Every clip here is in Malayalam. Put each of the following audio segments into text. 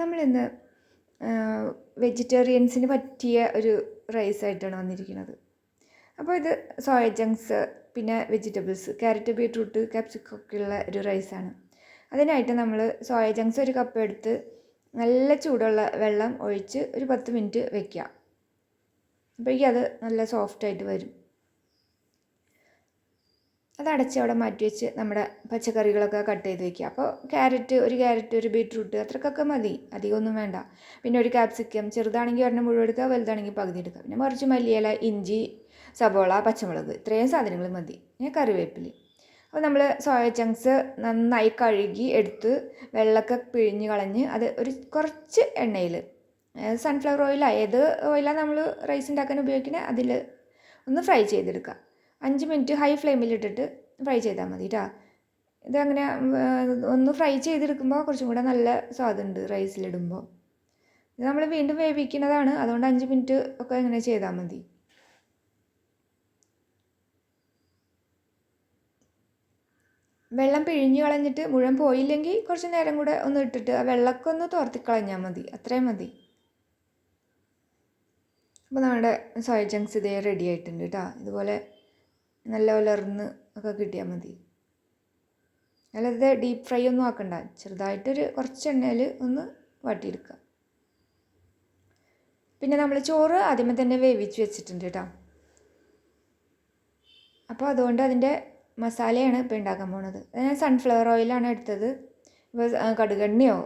നമ്മളിന്ന് വെജിറ്റേറിയൻസിന് പറ്റിയ ഒരു റൈസായിട്ടാണ് വന്നിരിക്കുന്നത്. അപ്പോൾ ഇത് സോയ ജങ്ക്സ് പിന്നെ വെജിറ്റബിൾസ് ക്യാരറ്റ് ബീട്രൂട്ട് ക്യാപ്സിക്കം ഒക്കെ ഉള്ള ഒരു റൈസാണ്. അതിനായിട്ട് നമ്മൾ സോയ ജങ്ക്സ് ഒരു കപ്പ് എടുത്ത് നല്ല ചൂടുള്ള വെള്ളം ഒഴിച്ച് ഒരു പത്ത് മിനിറ്റ് വെക്കുക. അപ്പോഴേക്കും അത് നല്ല സോഫ്റ്റായിട്ട് വരും. അത് അടച്ച് അവിടെ മാറ്റി വെച്ച് നമ്മുടെ പച്ചക്കറികളൊക്കെ കട്ട് ചെയ്ത് വെക്കുക. അപ്പോൾ ക്യാരറ്റ് ഒരു ക്യാരറ്റ് ഒരു ബീട്രൂട്ട് അത്രക്കൊക്കെ മതി. അധികമൊന്നും വേണ്ട. പിന്നെ ഒരു ക്യാപ്സിക്കം ചെറുതാണെങ്കിൽ ഒരെണ്ണം മുഴുവൻ എടുക്കുക വലുതാണെങ്കിൽ പകുതി എടുക്കുക. പിന്നെ കുറച്ച് മല്ലിയില ഇഞ്ചി സബോള പച്ചമുളക് ഇത്രയും സാധനങ്ങൾ മതി. പിന്നെ കറിവേപ്പില. അപ്പോൾ നമ്മൾ സോയ ചങ്ക്സ് നന്നായി കഴുകി എടുത്ത് വെള്ളമൊക്കെ പിഴിഞ്ഞ് കളഞ്ഞ് അത് ഒരു കുറച്ച് എണ്ണയിൽ സൺഫ്ലവർ ഓയിലാണ് ഏത് ഓയിലാണ് നമ്മൾ റൈസ് ഉണ്ടാക്കാൻ ഉപയോഗിക്കുന്നത് അതിൽ ഒന്ന് ഫ്രൈ ചെയ്തെടുക്കുക. അഞ്ച് മിനിറ്റ് ഹൈ ഫ്ലെയിമിലിട്ടിട്ട് ഫ്രൈ ചെയ്താൽ മതി കേട്ടോ ഇതങ്ങനെ ഒന്ന് ഫ്രൈ ചെയ്തെടുക്കുമ്പോൾ കുറച്ചും കൂടെ നല്ല സ്വാദുണ്ട് റൈസിലിടുമ്പോൾ ഇത് നമ്മൾ വീണ്ടും വേവിക്കുന്നതാണ് അതുകൊണ്ട് അഞ്ച് മിനിറ്റ് ഒക്കെ ഇങ്ങനെ ചെയ്താൽ മതി. വെള്ളം പിഴിഞ്ഞ് കളഞ്ഞിട്ട് മുഴുവൻ പോയില്ലെങ്കിൽ കുറച്ച് നേരം കൂടെ ഒന്ന് ഇട്ടിട്ട് ആ വെള്ളമൊക്കെ ഒന്ന് തോർത്തിക്കളഞ്ഞാൽ മതി അത്രയും മതി. അപ്പോൾ നമ്മുടെ സോയ ജങ്ക്സ് ഇതേ റെഡി ആയിട്ടുണ്ട് കേട്ടോ ഇതുപോലെ നല്ല ഉലർന്ന് ഒക്കെ കിട്ടിയാൽ മതി. അല്ലാതെ ഡീപ്പ് ഫ്രൈ ഒന്നും ആക്കണ്ട. ചെറുതായിട്ടൊരു കുറച്ച് എണ്ണയിൽ ഒന്ന് വാട്ടിയെടുക്കുക പിന്നെ നമ്മൾ ചോറ് ആദ്യമേ തന്നെ വേവിച്ച് വെച്ചിട്ടുണ്ട് കേട്ടോ. അപ്പോൾ അതുകൊണ്ട് അതിന്റെ മസാലയാണ് ഇപ്പോൾ ഉണ്ടാക്കാൻ പോണത്. ഞാൻ സൺഫ്ലവർ ഓയിലാണ് എടുത്തത്. ഇപ്പോൾ കടുകെണ്ണയോ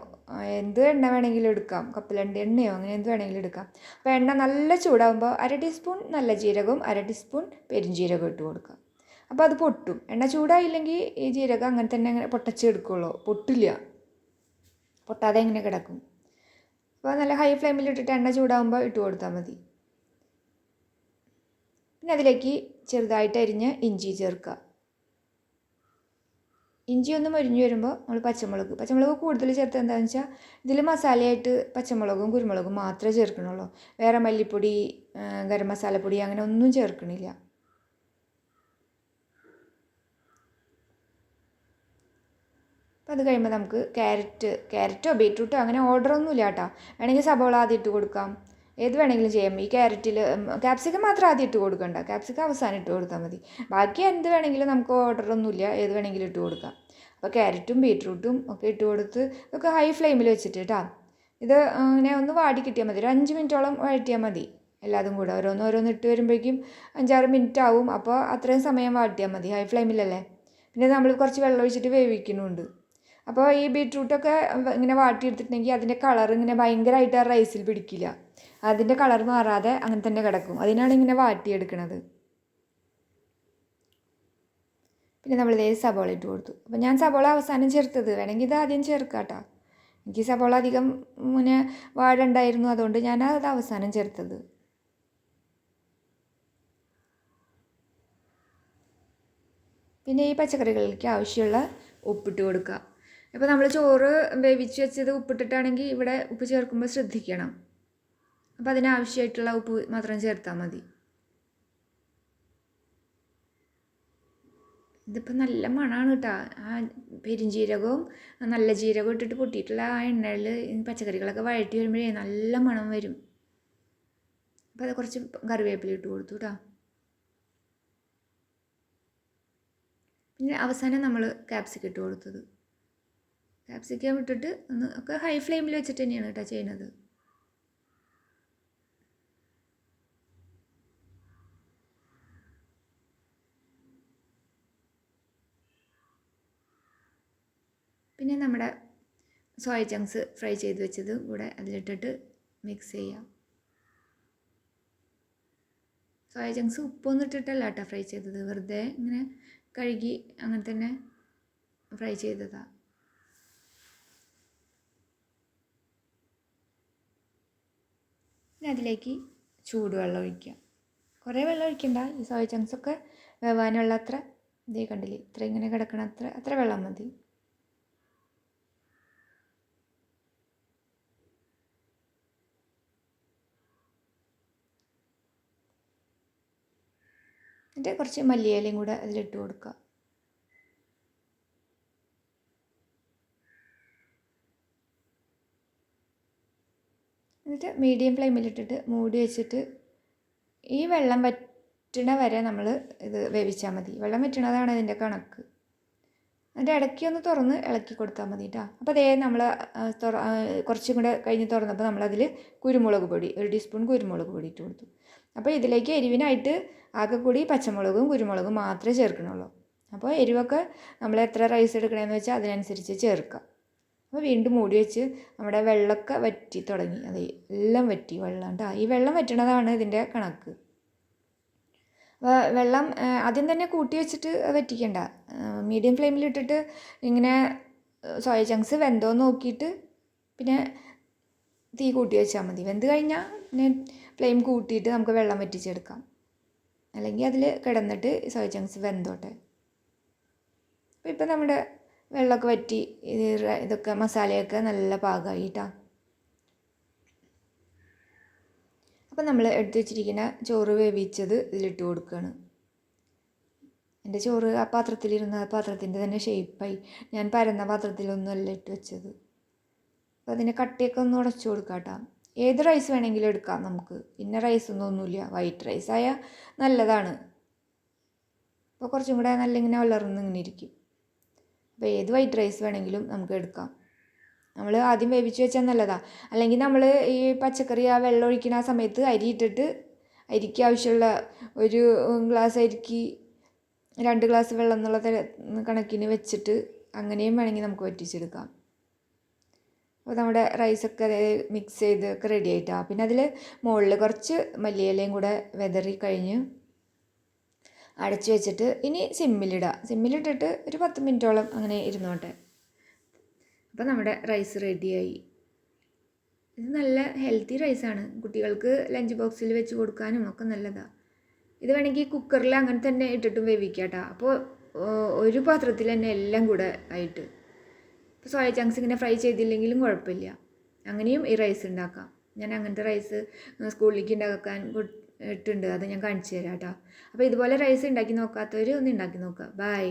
എന്ത് എണ്ണ വേണമെങ്കിലും എടുക്കാം. കപ്പലണ്ടി എണ്ണയോ അങ്ങനെ എന്ത് വേണമെങ്കിലും എടുക്കാം. അപ്പോൾ എണ്ണ നല്ല ചൂടാകുമ്പോൾ അര ടീസ്പൂൺ നല്ല ജീരകവും അര ടീസ്പൂൺ പെരുംജീരകവും ഇട്ട് കൊടുക്കാം അപ്പോൾ അത് പൊട്ടും. എണ്ണ ചൂടായില്ലെങ്കിൽ ഈ ജീരകം അങ്ങനെ തന്നെ അങ്ങനെ പൊട്ടച്ച് എടുക്കുള്ളൂ. പൊട്ടില്ല. പൊട്ടാതെ എങ്ങനെ കിടക്കും. അപ്പോൾ നല്ല ഹൈ ഫ്ലെയിമിൽ ഇട്ടിട്ട് എണ്ണ ചൂടാകുമ്പോൾ ഇട്ട് കൊടുത്താൽ മതി. പിന്നെ അതിലേക്ക് ചെറുതായിട്ട് അരിഞ്ഞ് ഇഞ്ചി ചേർക്കുക. ഇഞ്ചി ഒന്ന് മൊരിഞ്ഞ് വരുമ്പോൾ നമ്മൾ പച്ചമുളക്. പച്ചമുളക് കൂടുതൽ ചേർത്ത് എന്താണെന്ന് വെച്ചാൽ ഇതിൽ മസാലയായിട്ട് പച്ചമുളകും കുരുമുളകും മാത്രമേ ചേർക്കണുള്ളൂ. വേറെ മല്ലിപ്പൊടി ഗരം മസാലപ്പൊടി അങ്ങനെ ഒന്നും ചേർക്കണില്ല. അപ്പോൾ അത് കഴിയുമ്പോൾ നമുക്ക് ക്യാരറ്റ് ക്യാരറ്റോ ബീറ്റ്റൂട്ടോ അങ്ങനെ ഓർഡറൊന്നുമില്ല കേട്ടോ വേണമെങ്കിൽ സബോള ആദ്യം ഇട്ട് കൊടുക്കാം. ഏത് വേണമെങ്കിലും ചെയ്യാം. ഈ ക്യാരറ്റിൽ ക്യാപ്സിക്കം മാത്രം ആദ്യം ഇട്ട് കൊടുക്കണ്ട. ക്യാപ്സിക്കം അവസാനം ഇട്ട് കൊടുത്താൽ മതി. ബാക്കി എന്ത് വേണമെങ്കിലും നമുക്ക് ഓർഡറൊന്നുമില്ല ഏത് വേണമെങ്കിലും ഇട്ട് കൊടുക്കാം. അപ്പോൾ ക്യാരറ്റും ബീട്രൂട്ടും ഒക്കെ ഇട്ട് കൊടുത്ത് ഒക്കെ ഹൈ ഫ്ലെയിമിൽ വെച്ചിട്ട് കേട്ടോ ഇത് ഇങ്ങനെ ഒന്ന് വാടി കിട്ടിയാൽ മതി. ഒരു അഞ്ച് മിനിറ്റോളം വഴറ്റിയാൽ മതി. എല്ലാതും കൂടെ. ഓരോന്ന് ഓരോന്ന് ഇട്ട് വരുമ്പോഴേക്കും അഞ്ചാറ് മിനിറ്റ് ആവും. അപ്പോൾ അത്രയും സമയം വാട്ടിയാൽ മതി. ഹൈ ഫ്ലെയിമിലല്ലേ പിന്നെ നമ്മൾ കുറച്ച് വെള്ളം ഒഴിച്ചിട്ട് വേവിക്കുന്നുണ്ട്. അപ്പോൾ ഈ ബീട്രൂട്ടൊക്കെ ഇങ്ങനെ വാട്ടിയെടുത്തിട്ടുണ്ടെങ്കിൽ അതിന്റെ കളർ ഇങ്ങനെ ഭയങ്കരമായിട്ട് ആ റൈസിൽ പിടിക്കില്ല. അതിന്റെ കളർ മാറാതെ അങ്ങനെ തന്നെ കിടക്കും. അതിനാണ് ഇങ്ങനെ വാട്ടിയെടുക്കണത് പിന്നെ നമ്മൾ ഇതേ സബോള ഇട്ട് കൊടുത്തു. അപ്പോൾ ഞാൻ സബോള അവസാനം ചേർത്തത്. വേണമെങ്കിൽ ഇത് ആദ്യം ചേർക്കാട്ടോ. കേട്ടോ എനിക്ക് സബോള അധികം മുന്നേ വാഴണ്ടായിരുന്നു. അതുകൊണ്ട് ഞാൻ അത് അവസാനം ചേർത്തത്. പിന്നെ ഈ പച്ചക്കറികളിലേക്ക് ആവശ്യമുള്ള ഉപ്പിട്ട് കൊടുക്കുക. ഇപ്പോൾ നമ്മൾ ചോറ് വേവിച്ച് വെച്ചത് ഉപ്പിട്ടിട്ടാണെങ്കിൽ ഇവിടെ ഉപ്പ് ചേർക്കുമ്പോൾ ശ്രദ്ധിക്കണം. അപ്പോൾ അതിനാവശ്യമായിട്ടുള്ള ഉപ്പ് മാത്രം ചേർത്താൽ മതി. ഇതിപ്പോൾ നല്ല മണമാണ് കേട്ടോ ആ പെരിഞ്ജീരകവും നല്ല ജീരകവും ഇട്ടിട്ട് പൊട്ടിയിട്ടുള്ള ആ എണ്ണയിൽ പച്ചക്കറികളൊക്കെ വഴറ്റി വരുമ്പോഴേ നല്ല മണം വരും. അപ്പോൾ അത് കുറച്ച് കറിവേപ്പില ഇട്ട് കൊടുത്തു കേട്ടോ പിന്നെ അവസാനം നമ്മൾ ക്യാപ്സിക്കം ഇട്ട് കൊടുത്തത്. ക്യാപ്സിക്കം ഇട്ടിട്ട് ഒന്ന് ഒക്കെ ഹൈ ഫ്ലെയിമിൽ വെച്ചിട്ട് തന്നെയാണ് കേട്ടോ ചെയ്യുന്നത്. പിന്നെ നമ്മുടെ സോയ ചങ്ക്സ് ഫ്രൈ ചെയ്ത് വെച്ചത് കൂടെ അതിലിട്ടിട്ട് മിക്സ് ചെയ്യാം. സോയ ചങ്ക്സ് ഉപ്പൊന്നും ഇട്ടിട്ടല്ല കേട്ടോ ഫ്രൈ ചെയ്തത്. വെറുതെ ഇങ്ങനെ കഴുകി അങ്ങനെ തന്നെ ഫ്രൈ ചെയ്തതാണ് അതിലേക്ക് ചൂടുവെള്ളം ഒഴിക്കുക കുറേ വെള്ളം ഒഴിക്കണ്ട. ഈ സോയ ചങ്ക്സൊക്കെ വേവാനുള്ള അത്ര ഇതേ കണ്ടില്ലേ? ഇത്ര ഇങ്ങനെ കിടക്കണ അത്ര അത്ര വെള്ളം മതി. എന്നിട്ട് കുറച്ച് മല്ലിയിലയും കൂടെ അതിലിട്ട് കൊടുക്കുക. എന്നിട്ട് മീഡിയം ഫ്ലെയിമിലിട്ടിട്ട് മൂടി വെച്ചിട്ട് ഈ വെള്ളം വറ്റണ വരെ നമ്മൾ ഇത് വേവിച്ചാൽ മതി. വെള്ളം വറ്റണതാണ് ഇതിന്റെ കണക്ക്. എന്നിട്ട് ഇടയ്ക്ക് ഒന്ന് തുറന്ന് ഇളക്കി കൊടുത്താൽ മതി കേട്ടോ അപ്പോൾ അതേ നമ്മൾ തുറ കുറച്ചും കൂടെ കഴിഞ്ഞ് തുറന്നപ്പോൾ നമ്മളതിൽ കുരുമുളക് പൊടി ഒരു ടീസ്പൂൺ കുരുമുളക് പൊടി ഇട്ട് കൊടുത്തു. അപ്പോൾ ഇതിലേക്ക് എരിവിനായിട്ട് ആകെ കൂടി പച്ചമുളകും കുരുമുളകും മാത്രമേ ചേർക്കണുള്ളൂ അപ്പോൾ എരിവൊക്കെ നമ്മൾ എത്ര റൈസ് എടുക്കണമെന്ന് വെച്ചാൽ അതിനനുസരിച്ച് ചേർക്കുക. അപ്പോൾ വീണ്ടും മൂടി വെച്ച് നമ്മുടെ വെള്ളമൊക്കെ വറ്റി തുടങ്ങി. അതെ എല്ലാം വറ്റി വെള്ളം കേട്ടോ. ഈ വെള്ളം വറ്റണതാണ് ഇതിന്റെ കണക്ക്. അപ്പോൾ വെള്ളം ആദ്യം തന്നെ കൂട്ടി വെച്ചിട്ട് വറ്റിക്കണ്ട. മീഡിയം ഫ്ലെയിമിൽ ഇട്ടിട്ട് ഇങ്ങനെ സോയ ചങ്ക്സ് വെന്തോ നോക്കിയിട്ട് പിന്നെ തീ കൂട്ടി വെച്ചാൽ മതി. വെന്ത് കഴിഞ്ഞാൽ പിന്നെ ഫ്ലെയിം കൂട്ടിയിട്ട് നമുക്ക് വെള്ളം വറ്റിച്ചെടുക്കാം. അല്ലെങ്കിൽ അതിൽ കിടന്നിട്ട് സോയ ചങ്ക്സ് വെന്തോട്ടെ. അപ്പോൾ ഇപ്പം നമ്മുടെ വെള്ളമൊക്കെ വറ്റി ഇത് ഇതൊക്കെ മസാലയൊക്കെ നല്ല പാകമായിട്ടാ. അപ്പം നമ്മൾ എടുത്തു വെച്ചിരിക്കുന്ന ചോറ് വേവിച്ചത് ഇതിലിട്ട് കൊടുക്കുകയാണ് എന്റെ ചോറ് ആ പാത്രത്തിലിരുന്ന ആ പാത്രത്തിന്റെ തന്നെ ഷേപ്പായി ഞാൻ പരന്ന പാത്രത്തിലൊന്നുമല്ല ഇട്ട് വെച്ചത്. അപ്പോൾ അതിന്റെ കട്ടിയൊക്കെ ഒന്ന് ഉടച്ചു കൊടുക്കാം കേട്ടോ ഏത് റൈസ് വേണമെങ്കിലും എടുക്കാം നമുക്ക്. ഇന്ന റൈസ് ഒന്നും ഒന്നുമില്ല. വൈറ്റ് റൈസ് ആയാൽ നല്ലതാണ്. അപ്പോൾ കുറച്ചും കൂടെ നല്ല ഇങ്ങനെ വളർന്ന് ഇങ്ങനെ ഇരിക്കും. അപ്പോൾ ഏത് വൈറ്റ് റൈസ് വേണമെങ്കിലും നമുക്ക് എടുക്കാം. നമ്മൾ ആദ്യം വേവിച്ച് വെച്ചാൽ നല്ലതാണ് അല്ലെങ്കിൽ നമ്മൾ ഈ പച്ചക്കറി ആ വെള്ളം ഒഴിക്കുന്ന ആ സമയത്ത് അരി ഇട്ടിട്ട് അരിക്ക് ആവശ്യമുള്ള ഒരു ഗ്ലാസ് അരിക്ക് രണ്ട് ഗ്ലാസ് വെള്ളം എന്നുള്ള കണക്കിന് വെച്ചിട്ട് അങ്ങനെയും വേണമെങ്കിൽ നമുക്ക് വറ്റിച്ചെടുക്കാം. അപ്പോൾ നമ്മുടെ റൈസൊക്കെ മിക്സ് ചെയ്ത് ഒക്കെ റെഡി ആയിട്ടാണ് പിന്നെ അതിൽ മുകളിൽ കുറച്ച് മല്ലിയിലയും കൂടെ വെതറി കഴിഞ്ഞ് അടച്ചു വെച്ചിട്ട് ഇനി സിമ്മിലിടുക സിമ്മിലിട്ടിട്ട് ഒരു പത്ത് മിനിറ്റോളം അങ്ങനെ ഇരുന്നോട്ടെ. അപ്പോൾ നമ്മുടെ റൈസ് റെഡിയായി ഇത് നല്ല ഹെൽത്തി റൈസാണ് കുട്ടികൾക്ക് ലഞ്ച് ബോക്സിൽ വെച്ച് കൊടുക്കാനും ഒക്കെ നല്ലതാണ് ഇത് വേണമെങ്കിൽ കുക്കറിൽ അങ്ങനെ തന്നെ ഇട്ടിട്ടും വേവിക്കാം കേട്ടോ അപ്പോൾ ഒരു പാത്രത്തിൽ തന്നെ എല്ലാം കൂടെ ആയിട്ട്. ഇപ്പോൾ സോയ ചങ്ക്സ് ഇങ്ങനെ ഫ്രൈ ചെയ്തില്ലെങ്കിലും കുഴപ്പമില്ല. അങ്ങനെയും ഈ റൈസ് ഉണ്ടാക്കാം ഞാൻ അങ്ങനത്തെ റൈസ് സ്കൂളിലേക്ക് ഉണ്ടാക്കാൻ ഇട്ടുണ്ട്. അത് ഞാൻ കാണിച്ചു തരാം കേട്ടോ അപ്പോൾ ഇതുപോലെ റൈസ് ഉണ്ടാക്കി നോക്കാത്തവർ ഒന്ന് ഉണ്ടാക്കി നോക്കുക ബൈ